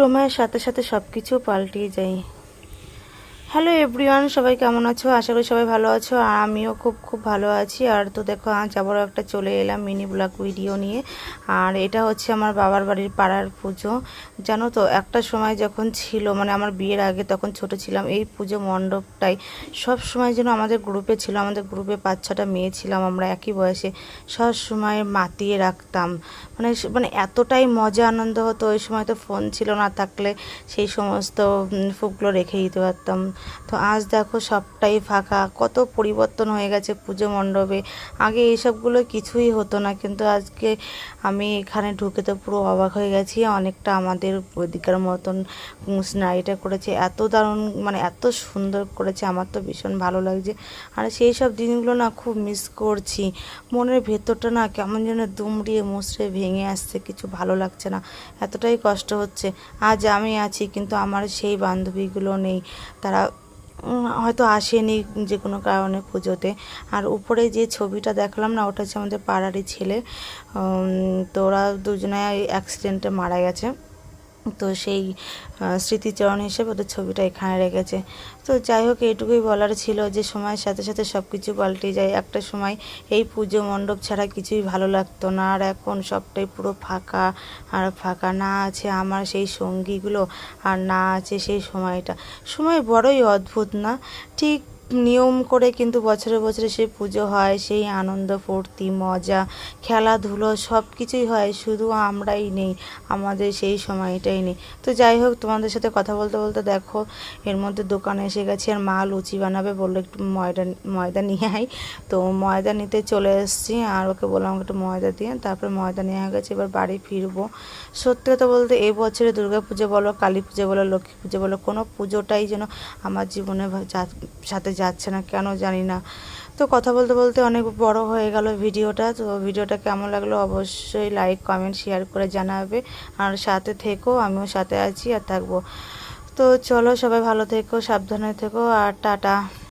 সময়ের সাথে সাথে সব কিছু পাল্টিয়ে যায়। হ্যালো এভরিওয়ান, সবাই কেমন আছো? আশা করি সবাই ভালো আছো। আর আমিও খুব খুব ভালো আছি। আর তো দেখো, আজ আবারও একটা চলে এলাম মিনি ব্লগ ভিডিও নিয়ে। আর এটা হচ্ছে আমার বাবার বাড়ির পাড়ার পুজো। জানো তো, একটা সময় যখন ছিল মানে আমার বিয়ের আগে তখন ছোট ছিলাম, এই পুজো মণ্ডপটাই সব সময় যেন আমাদের গ্রুপে ছিল। আমাদের গ্রুপে পাঁচ ছটা মেয়ে ছিলাম আমরা, একই বয়সে। সব সময় মাতিয়ে রাখতাম। মানে মানে এতটাই মজা, আনন্দ হতো। ওই সময় তো ফোন ছিল না থাকলে সেই সমস্ত ফুকগুলো রেখে দিতে পারতাম। তো আজ দেখো সবটাই ফাঁকা। কত পরিবর্তন হয়ে গেছে পুজো মণ্ডপে। আগে এইসবগুলো কিছুই হতো না, কিন্তু আজকে আমি এখানে ঢুকে তো পুরো অবাক হয়ে গেছি, অনেকটা আমাদের ওদিকের মতন স্নাইটা করেছে। এত দারুণ মানে এত সুন্দর করেছে, আমার তো ভীষণ ভালো লাগছে। আর সেই সব দিনগুলো না খুব মিস করছি। মনের ভেতরটা না কেমন যেন দুমড়িয়ে মুচড়ে ভেঙে আসছে, কিছু ভালো লাগছে না। এতটাই কষ্ট হচ্ছে। আজ আমি আছি, কিন্তু আমার সেই বান্ধবীগুলো নেই। তারা হয়তো আসেনি যে কোনো কারণে পুজোতে। আর উপরে যে ছবিটা দেখলাম না, ওটা হচ্ছে আমাদের পাড়ারই ছেলে। তো ওরা দুজনে অ্যাক্সিডেন্টে মারা গেছে। তো সেই স্মৃতিচরণ হিসেবে ওদের ছবিটা এখানে রেখেছে। তো যাই হোক, এইটুকুই বলার ছিল যে, সময়ের সাথে সাথে সব কিছু পাল্টে যায়। একটা সময় এই পুজো মণ্ডপ ছাড়া কিছুই ভালো লাগতো না। আর এখন সবটাই পুরো ফাঁকা। আর ফাঁকা না আছে আমার সেই সঙ্গীগুলো, আর না আছে সেই সময়টা। সময় বড়ই অদ্ভুত না? ঠিক নিয়ম করে কিন্তু বছরে বছরে সেই পুজো হয়, সেই আনন্দ, ফুর্তি, মজা, খেলাধুলো সব কিছুই হয়, শুধু আমরাই নেই, আমাদের সেই সময়টাই নেই। তো যাই হোক, তোমাদের সাথে কথা বলতে বলতে দেখো, এর মধ্যে দোকানে এসে গেছি আর মা লুচি বানাবে বলল, একটু ময়দা ময়দা নিয়ে আই তো ময়দা নিতে চলে এসেছি আর ওকে বললাম একটু ময়দা দিয়ে তারপরে ময়দা নিয়ে গেছে, এবার বাড়ি ফিরবো। সত্যি কথা বলতে এই বছরে পুজো বলো, কালী পুজো বলো, লক্ষ্মী পুজো বলো, কোনো পুজোটাই যেন আমার জীবনে সাথে যাচ্ছে না, কেন জানি না। তো কথা বলতে বলতে অনেক বড় হয়ে গেল ভিডিওটা। তো ভিডিওটা কেমন লাগল অবশ্যই লাইক কমেন্ট শেয়ার করে জানাবে। আর সাথে থেকো, আমিও সাথে আছি আর থাকব। তো চলো সবাই ভালো থেকো, সাবধানে থেকো, আর টাটা।